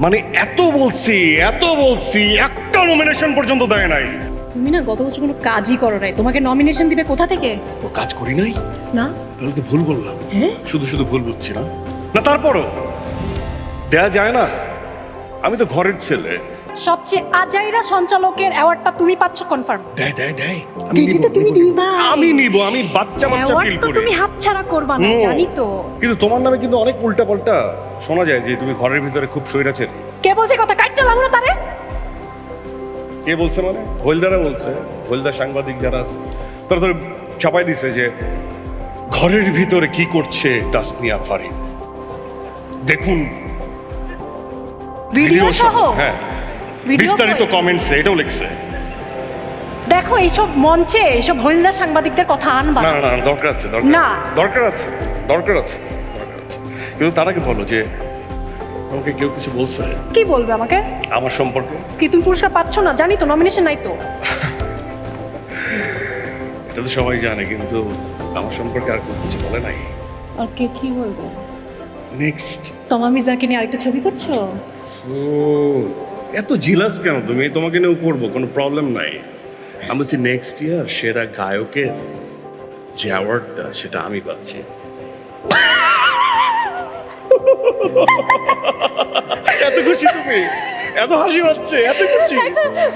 মানে এত বলছি এত বলছি একটা নমিনেশন পর্যন্ত দেয় নাই। তুমি না গত বছর কোনো কাজই করো নাই। তোমাকে নমিনেশন দিবে কোথা থেকে? ও কাজ করি নাই? না। তাহলে তো ভুল বললাম। হ্যাঁ? শুধু শুধু ভুল বুঝছি না না তারপরও দেয়া যায় না। আমি তো ঘরের ছেলে। সবচেয়ে আজাইরা সঞ্চালকের অ্যাওয়ার্ডটা তুমি পাচ্ছ কনফার্ম দেয় দেয় দেয়। দিলে তো তুমি দিবাই। আমি নিব আমি বাচ্চা বাচ্চা অ্যাওয়ার্ড ফিল তো করি। তুমি হাতছাড়া করবা না হুম। জানি তো। কিন্তু তোমার নামে কিন্তু অনেক উল্টা পাল্টা শোনা যায় যে তুমি ঘরের ভিতরে খুব কে বলছে কথা? কাটতে লাগল তারে? কে বলছে মানে? হলদারা বলছে। হলদার সাংবাদিক যারা আছে তারা ধরে ছাপাই দিছে যে ঘরের ভিতরে কি করছে তাসনিয়া ফারিন। দেখুন ভিডিও সহ হ্যাঁ। বিস্তারিত? কমেন্টসে এটাও লিখছে। দেখো এইসব মঞ্চে এইসব হলদার সাংবাদিকদের কথা আনবা। না না। দরকার আছে দরকার না। আছে, দরকার আছে দরকার আছে দরকার আছে। কিন্তু তার আগে বলো যে তোমাকে কেউ কিছু বলছে? কি বলবে আমাকে? আমার সম্পর্কে? কি তুমি পুরস্কার পাচ্ছ না? জানি তো নমিনেশন নাই তো। এটা তো সবাই জানে কিন্তু আমার সম্পর্কে আর কেউ কিছু বলে নাই। আর কে কি বলবে? নেক্সট তোমা মির্জাকে নিয়ে আরেকটা ছবি করছ? ও এত জিলাস কেন তুমি? তোমাকে নিয়েও করব কোনো প্রবলেম নাই। আমি বলছি নেক্সট ইয়ার সেরা গায়কের যে অ্যাওয়ার্ডটা সেটা আমি পাচ্ছি। এত খুশি তুমি? এত হাসি পাচ্ছে? এত খুশি?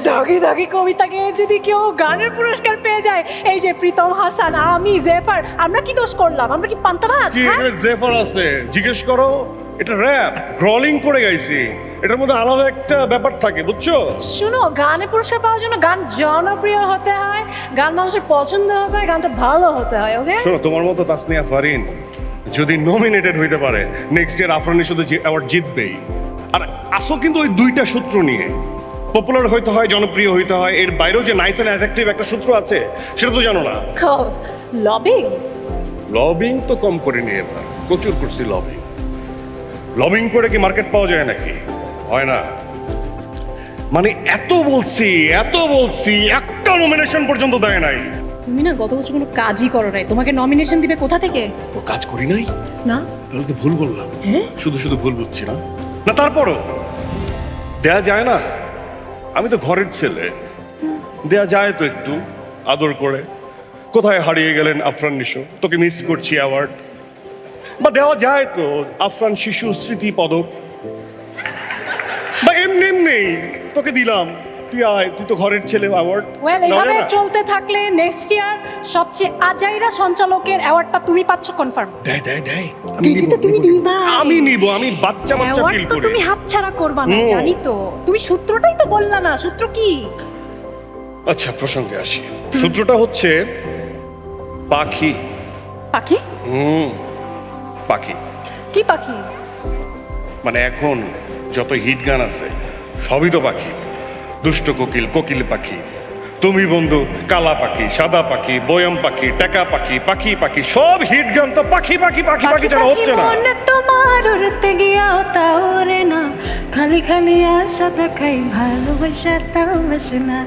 দাগি দাগি কবিতাকে যদি কেউ গানের পুরস্কার পেয়ে যায় এই যে প্রীতম হাসান আমি জেফার আমরা কি দোষ করলাম? আমরা কি পান্তাবাদ কি হ্যাঁ? এখানে জেফার আছে? জিজ্ঞেস করো। এটা র্যাপ গ্রলিং করে গাইছি। এটার মধ্যে আলাদা একটা ব্যাপার থাকে বুঝছ? শুনো গানে পুরস্কার পাওয়ার জন্য গান জনপ্রিয় হতে হয় গান মানুষের পছন্দ হতে হয় গানটা ভালো হতে হয় ওকে শোনো তোমার মতো তাসনিয়া ফারিন যদি নমিনেটেড হইতে পারে নেক্সট ইয়ার আফরানি শুধু অ্যাওয়ার্ড জিতবেই। আর আসো কিন্তু ওই দুইটা সূত্র নিয়ে। পপুলার হইতে হয় জনপ্রিয় হইতে হয় এর বাইরেও যে নাইস অ্যান্ড অ্যাট্রাকটিভ একটা সূত্র আছে সেটা তো জানো না। লবিং লবিং তো কম করিনি এবার প্রচুর করছি লবিং লবিং করে কি মার্কেট পাওয়া যায় নাকি? হয় না। মানে এত বলছি এত বলছি একটা নমিনেশন পর্যন্ত দেয় নাই। তুমি না গত বছর কোনো কাজই করো নাই। তোমাকে নমিনেশন দিবে কোথা থেকে? ও কাজ করি নাই? না। তাহলে তো ভুল বললাম। হ্যাঁ? শুধু শুধু ভুল বুঝছি না না তারপরও দেয়া যায় না। আমি তো ঘরের ছেলে। দেয়া যায় তো একটু আদর করে। কোথায় হারিয়ে গেলেন আফরান নিশো? তোকে মিস করছি অ্যাওয়ার্ড বা দেওয়া যায় তো আফরান শিশু স্মৃতি পদক। বা এমনি এমনি তোকে দিলাম। তুই আয় তুই তো ঘরের ছেলে অ্যাওয়ার্ড ওয়েল এইভাবে চলতে থাকলে নেক্সট ইয়ার সবচেয়ে আজাইরা সঞ্চালকের অ্যাওয়ার্ডটা তুমি পাচ্ছ কনফার্ম দেয় দেয় দেয়। আমি নিব, তো তুমি নিব, নিব। আমি নিব আমি বাচ্চা বাচ্চা ফিল করি। তুমি হাতছাড়া করবা না জানি তো। তুমি সূত্রটাই তো বললা না সূত্র কি? আচ্ছা প্রসঙ্গে আসি। সূত্রটা হচ্ছে পাখি। পাখি? হুম। পাখি। কি পাখি? মানে এখন যত হিট গান আছে সবই তো পাখি। দুষ্ট কোকিল কোকিল পাখি। তুমি বন্ধু কালা পাখি সাদা পাখি বয়ম পাখি টাকা পাখি পাখি পাখি সব হিট গান তো পাখি পাখি পাখি পাখি ছাড়া হচ্ছে না। মনে তোমার উড়তে গিয়াও তা ওরে না। খালি খালি আশা দেখাই ভালোবাসা তাও না।